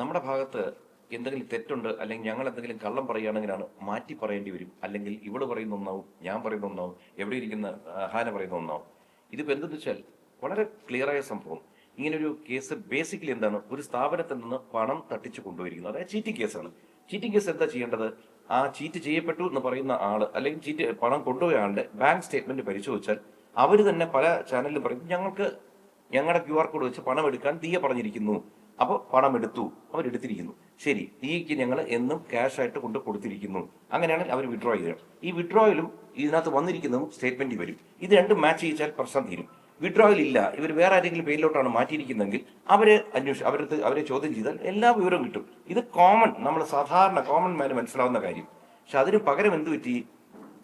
നമ്മുടെ ഭാഗത്ത് എന്തെങ്കിലും തെറ്റുണ്ട് അല്ലെങ്കിൽ ഞങ്ങൾ എന്തെങ്കിലും കള്ളം പറയുകയാണെങ്കിലാണ് മാറ്റി പറയേണ്ടി വരും. അല്ലെങ്കിൽ ഇവൾ പറയുന്ന ഒന്നാവും ഞാൻ പറയുന്ന ഒന്നാവും എവിടെ ഇരിക്കുന്ന ഹാന പറയുന്ന ഒന്നാവും. ഇതിപ്പോൾ എന്തെന്ന് വെച്ചാൽ വളരെ ക്ലിയറായ സംഭവം. ഇങ്ങനൊരു കേസ് ബേസിക്കലി എന്താണ്? ഒരു സ്ഥാപനത്തിൽ നിന്ന് പണം തട്ടിച്ചു കൊണ്ടുപോയിരിക്കുന്നത് അതായത് ചീറ്റിംഗ് കേസാണ് ചീറ്റിംഗ് കേസ് എന്താ ചെയ്യേണ്ടത്? ആ ചീറ്റ് ചെയ്യപ്പെട്ടു എന്ന് പറയുന്ന ആൾ അല്ലെങ്കിൽ ചീറ്റ് പണം കൊണ്ടുപോയ ആളുടെ ബാങ്ക് സ്റ്റേറ്റ്മെന്റ് പരിശോധിച്ചാൽ അവർ തന്നെ പല ചാനലിലും പറയും ഞങ്ങൾക്ക് ഞങ്ങളുടെ ക്യു ആർ കോഡ് വെച്ച് പണം എടുക്കാൻ തീയ പറഞ്ഞിരിക്കുന്നു. അപ്പോൾ പണം എടുത്തു അവരെടുത്തിരിക്കുന്നു. ശരി തീക്ക് ഞങ്ങൾ എന്നും ക്യാഷ് ആയിട്ട് കൊണ്ട് കൊടുത്തിരിക്കുന്നു. അങ്ങനെയാണ് അവർ വിഡ്രോ ചെയ്യണം ഈ വിഡ്രോയിലും ഇതിനകത്ത് വന്നിരിക്കുന്നതും സ്റ്റേറ്റ്മെന്റ് വരും. ഇത് രണ്ടും മാച്ച് ചെയ്യിച്ചാൽ പ്രശ്നം തീരും. വിഡ്രോയിൽ ഇല്ല. ഇവർ വേറെ ആരെങ്കിലും പേരിലോട്ടാണ് മാറ്റിയിരിക്കുന്നതെങ്കിൽ അവരെ അന്വേഷിച്ച് അവരടുത്ത് അവരെ ചോദ്യം ചെയ്താൽ എല്ലാ വിവരവും കിട്ടും. ഇത് കോമൺ നമ്മൾ സാധാരണ കോമൺ മാന് മനസ്സിലാവുന്ന കാര്യം. പക്ഷെ അതിന് പകരം എന്ത് പറ്റി?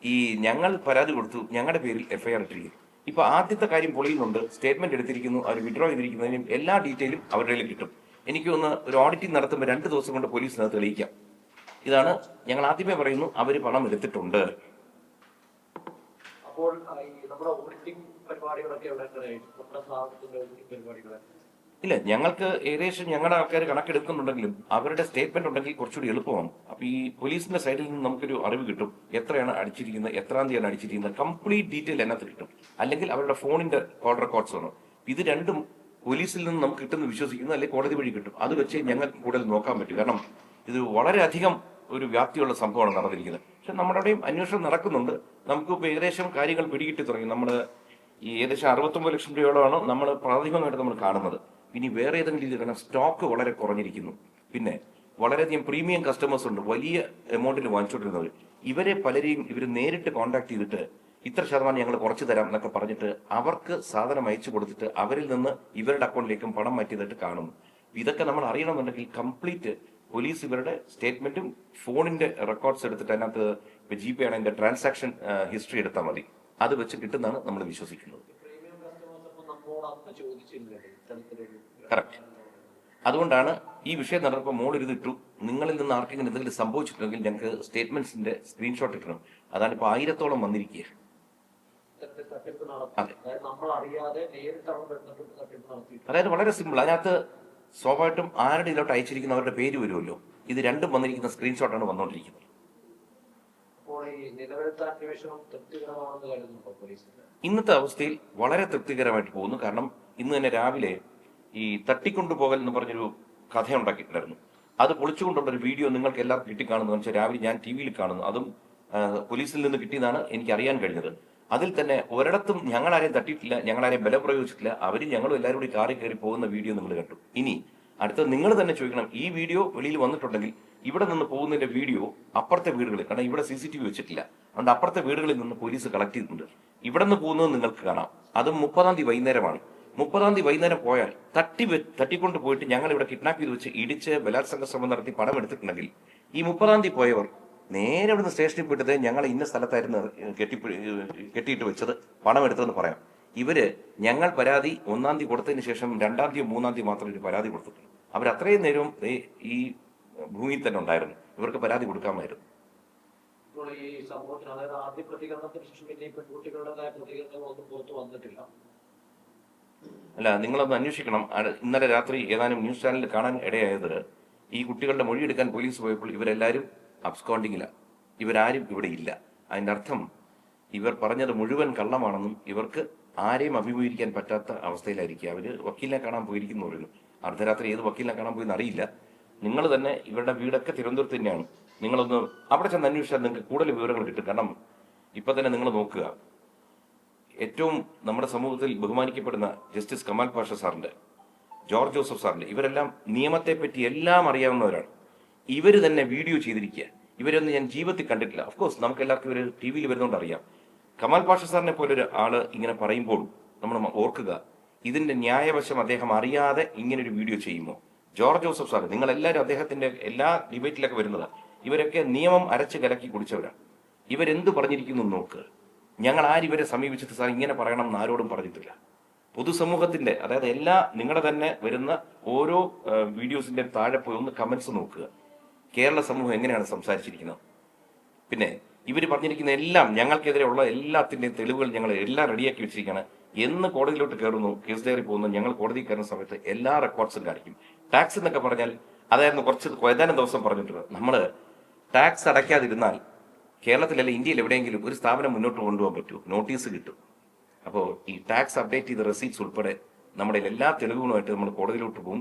ഈ ഞങ്ങൾ പരാതി കൊടുത്തു ഞങ്ങളുടെ പേരിൽ എഫ്ഐആർ ഇട്ടിരിക്കുന്നു. ഇപ്പൊ ആദ്യത്തെ കാര്യം പൊളിയുന്നുണ്ട്. സ്റ്റേറ്റ്മെന്റ് എടുത്തിരിക്കുന്നു അവർ വിഡ്രോ ചെയ്തിരിക്കുന്നതിനും എല്ലാ ഡീറ്റെയിലും അവരുടെ കിട്ടും. എനിക്ക് ഒന്ന് ഒരു ഓഡിറ്റിംഗ് നടത്തുമ്പോൾ രണ്ട് ദിവസം കൊണ്ട് പോലീസിനകത്ത് തെളിയിക്കാം. ഇതാണ് ഞങ്ങൾ ആദ്യമേ പറയുന്നു അവർ പണം എടുത്തിട്ടുണ്ട്. അപ്പോൾ നമ്മുടെ ഓഡിറ്റിംഗ് പരിപാടികളൊക്കെ പരിപാടികൾ ഇല്ല ഞങ്ങൾക്ക് ഏകദേശം ഞങ്ങളുടെ ആൾക്കാർ കണക്കെടുക്കുന്നുണ്ടെങ്കിലും അവരുടെ സ്റ്റേറ്റ്മെന്റ് ഉണ്ടെങ്കിൽ കുറച്ചുകൂടി എളുപ്പമാണ്. അപ്പൊ ഈ പോലീസിന്റെ സൈഡിൽ നിന്ന് നമുക്കൊരു അറിവ് കിട്ടും. എത്രയാണ് അടിച്ചിരിക്കുന്നത് എത്രാം തീയതിയാണ് അടിച്ചിരിക്കുന്നത് കംപ്ലീറ്റ് ഡീറ്റെയിൽ അതിനകത്ത് കിട്ടും. അല്ലെങ്കിൽ അവരുടെ ഫോണിന്റെ കോൾ റെക്കോർഡ്സ് ആണ് ഇത് രണ്ടും പോലീസിൽ നിന്ന് നമുക്ക് കിട്ടുന്ന വിശ്വസിക്കുന്നു അല്ലെങ്കിൽ കോടതി വഴി കിട്ടും. അത് വെച്ച് ഞങ്ങൾക്ക് കൂടുതൽ നോക്കാൻ പറ്റും. കാരണം ഇത് വളരെയധികം ഒരു വ്യാപ്തിയുള്ള സംഭവമാണ് നടന്നിരിക്കുന്നത്. പക്ഷെ നമ്മുടെ അവിടെയും അന്വേഷണം നടക്കുന്നുണ്ട്. നമുക്ക് ഏകദേശം കാര്യങ്ങൾ പിടികിട്ടി തുടങ്ങി. നമ്മൾ ഈ ഏകദേശം അറുപത്തൊമ്പത് ലക്ഷം രൂപയോളമാണ് നമ്മൾ പ്രാഥമികമായിട്ട് നമ്മൾ കാണുന്നത്. ഇനി വേറെ ഏതെങ്കിലും രീതിയിൽ കാരണം സ്റ്റോക്ക് വളരെ കുറഞ്ഞിരിക്കുന്നു. പിന്നെ വളരെയധികം പ്രീമിയം കസ്റ്റമേഴ്സ് ഉണ്ട്. വലിയ എമൗണ്ടിൽ വാങ്ങിച്ചുകൊണ്ടിരുന്നവർ ഇവരെ പലരെയും ഇവർ നേരിട്ട് കോൺടാക്ട് ചെയ്തിട്ട് ഇത്ര ശതമാനം ഞങ്ങൾ കുറച്ച് തരാം എന്നൊക്കെ പറഞ്ഞിട്ട് അവർക്ക് സാധനം അയച്ചു കൊടുത്തിട്ട് അവരിൽ നിന്ന് ഇവരുടെ അക്കൗണ്ടിലേക്കും പണം മാറ്റിയതായിട്ട് കാണുന്നു ഇതൊക്കെ നമ്മൾ അറിയണമെന്നുണ്ടെങ്കിൽ കംപ്ലീറ്റ് പോലീസ് ഇവരുടെ സ്റ്റേറ്റ്മെന്റും ഫോണിന്റെ റെക്കോർഡ്സ് എടുത്തിട്ട് അതിനകത്ത് ഇപ്പൊ ജി പേ ആണ് അതിന്റെ ട്രാൻസാക്ഷൻ ഹിസ്റ്ററി എടുത്താൽ മതി. അത് വെച്ച് കിട്ടുന്നതാണ് നമ്മൾ വിശ്വസിക്കുന്നത്. അതുകൊണ്ടാണ് ഈ വിഷയം നടന്നപ്പോൾ മോൾ ഇരുന്നിട്ടു നിങ്ങളിൽ നിന്ന് ആർക്കെങ്കിലും എന്തെങ്കിലും സംഭവിച്ചിട്ടുണ്ടെങ്കിൽ ഞങ്ങൾക്ക് സ്റ്റേറ്റ്മെന്റ്സിന്റെ സ്ക്രീൻഷോട്ട് ഇട്ടണം അതാണ് ഇപ്പോൾ ആയിരത്തോളം വന്നിരിക്കുക അതെ. അതായത് വളരെ സിമ്പിൾ അതിനകത്ത് സ്വാഭാവികമായിട്ടും ആരുടെ ഇതിലോട്ട് അയച്ചിരിക്കുന്നവരുടെ പേര് വരുമല്ലോ. ഇത് രണ്ടും വന്നിരിക്കുന്ന സ്ക്രീൻഷോട്ടാണ് വന്നുകൊണ്ടിരിക്കുന്നത് ഇന്നത്തെ അവസ്ഥയിൽ വളരെ തൃപ്തികരമായിട്ട് പോകുന്നു. കാരണം ഇന്ന് തന്നെ രാവിലെ ഈ തട്ടിക്കൊണ്ടുപോകൽ എന്ന് പറഞ്ഞൊരു കഥ ഉണ്ടാക്കിയിട്ടുണ്ടായിരുന്നു അത് പൊളിച്ചുകൊണ്ടുള്ള ഒരു വീഡിയോ നിങ്ങൾക്ക് എല്ലാവർക്കും കിട്ടിക്കാണുന്നു വെച്ചാൽ രാവിലെ ഞാൻ ടി വിയിൽ കാണുന്നു. അതും പോലീസിൽ നിന്ന് കിട്ടിയതാണ് എനിക്ക് അറിയാൻ കഴിഞ്ഞത്. അതിൽ തന്നെ ഒരിടത്തും ഞങ്ങൾ ആരെയും തട്ടിയിട്ടില്ല ഞങ്ങൾ ആരെയും ബലം പ്രയോഗിച്ചിട്ടില്ല. അവരും ഞങ്ങളും എല്ലാവരും കൂടി കാറി കയറി പോകുന്ന വീഡിയോ നിങ്ങൾ കണ്ടു. ഇനി അടുത്തത് നിങ്ങൾ തന്നെ ചോദിക്കണം. ഈ വീഡിയോ വെളിയിൽ വന്നിട്ടുണ്ടെങ്കിൽ ഇവിടെ നിന്ന് പോകുന്നതിന്റെ വീഡിയോ അപ്പുറത്തെ വീടുകളിൽ കാരണം ഇവിടെ സി സി ടി വി വെച്ചിട്ടില്ല. അതുകൊണ്ട് അപ്പുറത്തെ വീടുകളിൽ നിന്ന് പോലീസ് കളക്ട് ചെയ്തിട്ടുണ്ട്. ഇവിടെ നിന്ന് പോകുന്നത് നിങ്ങൾക്ക് കാണാം. അത് മുപ്പതാം തീയതി വൈകുന്നേരമാണ്. മുപ്പതാം തീയതി വൈകുന്നേരം പോയാൽ തട്ടി തട്ടിക്കൊണ്ട് പോയിട്ട് ഞങ്ങൾ ഇവിടെ കിഡ്നാപ്പ് ചെയ്ത് വെച്ച് ഇടിച്ച് ബലാത്സംഗ ശ്രമം നടത്തി പണം എടുത്തിട്ടുണ്ടെങ്കിൽ ഈ മുപ്പതാം തീയതി പോയവർ നേരെ ഇവിടുന്ന് സ്റ്റേഷനിൽ പോയിട്ട് ഞങ്ങൾ ഇന്ന സ്ഥലത്തായിരുന്നു കെട്ടി കെട്ടിയിട്ട് വെച്ചത്. പണം എടുത്തതെന്ന് പറയാം. ഇവർ ഞങ്ങൾ പരാതി ഒന്നാം തീയതി കൊടുത്തതിന് ശേഷം രണ്ടാം തീയതി മൂന്നാം തീയതി മാത്രം ഒരു പരാതി കൊടുത്തിട്ടുള്ളൂ. അവർ അത്രയും നേരവും ഈ ഭൂമിയിൽ തന്നെ ഉണ്ടായിരുന്നു. ഇവർക്ക് പരാതി കൊടുക്കാമായിരുന്നു. ഈ അതായത് ആദ്യ പ്രതികരണത്തിന് ശേഷം പിന്നെ ഈ പെൺകുട്ടികളുടേതായ പ്രതികരണങ്ങളൊന്നും പുറത്തു വന്നിട്ടില്ല. അല്ല നിങ്ങളൊന്ന് അന്വേഷിക്കണം. ഇന്നലെ രാത്രി ഏതാനും ന്യൂസ് ചാനലിൽ കാണാൻ ഇടയായത് ഈ കുട്ടികളുടെ മൊഴിയെടുക്കാൻ പോലീസ് പോയപ്പോൾ ഇവരെല്ലാവരും അബ്സ്കോണ്ടിങ്ങില്ല ഇവരാരും ഇവിടെ ഇല്ല. അതിന്റെ അർത്ഥം ഇവർ പറഞ്ഞത് മുഴുവൻ കള്ളമാണെന്നും ഇവർക്ക് ആരെയും അഭിമുഖീകരിക്കാൻ പറ്റാത്ത അവസ്ഥയിലായിരിക്കും. അവർ വക്കീലിനെ കാണാൻ പോയിരിക്കുന്നു പറയുന്നു. അർദ്ധരാത്രി ഏത് വക്കീലിനെ കാണാൻ പോയി അറിയില്ല നിങ്ങൾ തന്നെ ഇവരുടെ വീടൊക്കെ തിരുവനന്തപുരത്ത് തന്നെയാണ്. നിങ്ങളൊന്ന് അവിടെ ചെന്ന് അന്വേഷിച്ചാൽ നിങ്ങൾക്ക് കൂടുതൽ വിവരങ്ങൾ കിട്ടും. കാരണം ഇപ്പം തന്നെ നിങ്ങൾ നോക്കുക. ഏറ്റവും നമ്മുടെ സമൂഹത്തിൽ ബഹുമാനിക്കപ്പെടുന്ന ജസ്റ്റിസ് കമാൽ പാഷ സാറിന്റെ ജോർജ് ജോസഫ് സാറിന്റെ ഇവരെല്ലാം നിയമത്തെപ്പറ്റി എല്ലാം അറിയാവുന്നവരാണ്. ഇവർ തന്നെ വീഡിയോ ചെയ്തിരിക്കുക. ഇവരൊന്നും ഞാൻ ജീവിതത്തിൽ കണ്ടിട്ടില്ല. ഓഫ് കോഴ്സ് നമുക്ക് എല്ലാവർക്കും ഇവർ ടി വിയിൽ വരുന്നതുകൊണ്ട് അറിയാം. കമാൽ പാഷ സാറിനെ പോലെ ഒരു ആൾ ഇങ്ങനെ പറയുമ്പോൾ നമ്മൾ ഓർക്കുക ഇതിന്റെ ന്യായവശം അദ്ദേഹം അറിയാതെ ഇങ്ങനെ ഒരു വീഡിയോ ചെയ്യുമോ? ജോർജ് ജോസഫ് സാർ നിങ്ങൾ എല്ലാവരും അദ്ദേഹത്തിന്റെ എല്ലാ ഡിബേറ്റിലൊക്കെ വരുന്നത്. ഇവരൊക്കെ നിയമം അരച്ച് കലക്കി കുടിച്ചവരാണ് ഇവരെന്ത് പറഞ്ഞിരിക്കുന്നു നോക്ക്. ഞങ്ങൾ ആരിവരെ സമീപിച്ചിട്ട് സാർ ഇങ്ങനെ പറയണം എന്ന് ആരോടും പറഞ്ഞിട്ടില്ല. പൊതുസമൂഹത്തിന്റെ അതായത് എല്ലാ നിങ്ങളുടെ തന്നെ വരുന്ന ഓരോ വീഡിയോസിന്റെ താഴെ പോയി ഒന്ന് കമന്റ്സ് നോക്കുക. കേരള സമൂഹം എങ്ങനെയാണ് സംസാരിച്ചിരിക്കുന്നത്? പിന്നെ ഇവർ പറഞ്ഞിരിക്കുന്ന എല്ലാം ഞങ്ങൾക്കെതിരെയുള്ള എല്ലാത്തിന്റെയും തെളിവുകൾ ഞങ്ങൾ എല്ലാം റെഡിയാക്കി വെച്ചിരിക്കുകയാണ്. എന്ന് കോടതിയിലോട്ട് കയറുന്നു കേസ് ഡയറി പോകുന്നു ഞങ്ങൾ കോടതി കയറുന്ന സമയത്ത് എല്ലാ റെക്കോർഡ്സും കാണിക്കും. ടാക്സ് എന്നൊക്കെ പറഞ്ഞാൽ അതായിരുന്നു കുറച്ച് ഏതാനും ദിവസം പറഞ്ഞിട്ടുള്ളത്. നമ്മൾ ടാക്സ് അടയ്ക്കാതിരുന്നാൽ കേരളത്തിലല്ല ഇന്ത്യയിൽ എവിടെയെങ്കിലും ഒരു സ്ഥാപനം മുന്നോട്ട് കൊണ്ടുപോകാൻ പറ്റൂ നോട്ടീസ് കിട്ടും. അപ്പോൾ ഈ ടാക്സ് അപ്ഡേറ്റ് ചെയ്ത റെസീറ്റ്സ് ഉൾപ്പെടെ നമ്മുടെ എല്ലാ തെളിവുകളുമായിട്ട് നമ്മൾ കോടതിയിലോട്ട് പോകും.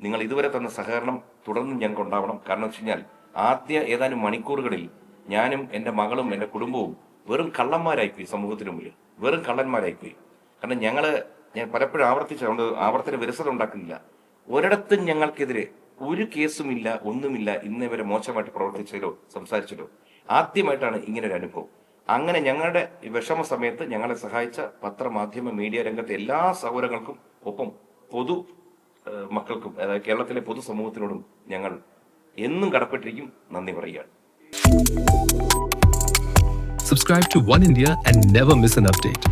നിങ്ങൾ ഇതുവരെ തന്ന സഹകരണം തുടർന്നും ഞങ്ങൾക്ക് ഉണ്ടാവണം. കാരണം വെച്ച് കഴിഞ്ഞാൽ ആദ്യ ഏതാനും മണിക്കൂറുകളിൽ ഞാനും എന്റെ മകളും എന്റെ കുടുംബവും വെറും കള്ളന്മാരായിപ്പോയി സമൂഹത്തിന് മുമ്പിൽ. വെറും കള്ളന്മാരായിപ്പോയി. കാരണം ഞങ്ങൾ ഞാൻ പലപ്പോഴും ആവർത്തിച്ചുകൊണ്ട് ആവർത്തന വിരസത ഉണ്ടാക്കുന്നില്ല. ഒരിടത്തും ഞങ്ങൾക്കെതിരെ ഒരു കേസുമില്ല ഒന്നുമില്ല ഇന്നേ വരെ മോശമായിട്ട് പ്രവർത്തിച്ചതിലോ സംസാരിച്ചതിലോ ആദ്യമായിട്ടാണ് ഇങ്ങനെ ഒരു അനുഭവം. അങ്ങനെ ഞങ്ങളുടെ വിഷമ സമയത്ത് ഞങ്ങളെ സഹായിച്ച പത്രമാധ്യമ മീഡിയ രംഗത്തെ എല്ലാ സൗകര്യങ്ങൾക്കും ഒപ്പം പൊതു മക്കൾക്കും അതായത് കേരളത്തിലെ പൊതുസമൂഹത്തിനോടും ഞങ്ങൾ എന്നും കടപ്പെട്ടിരിക്കും നന്ദി പറയുകയാണ് subscribe to one India and never miss an update.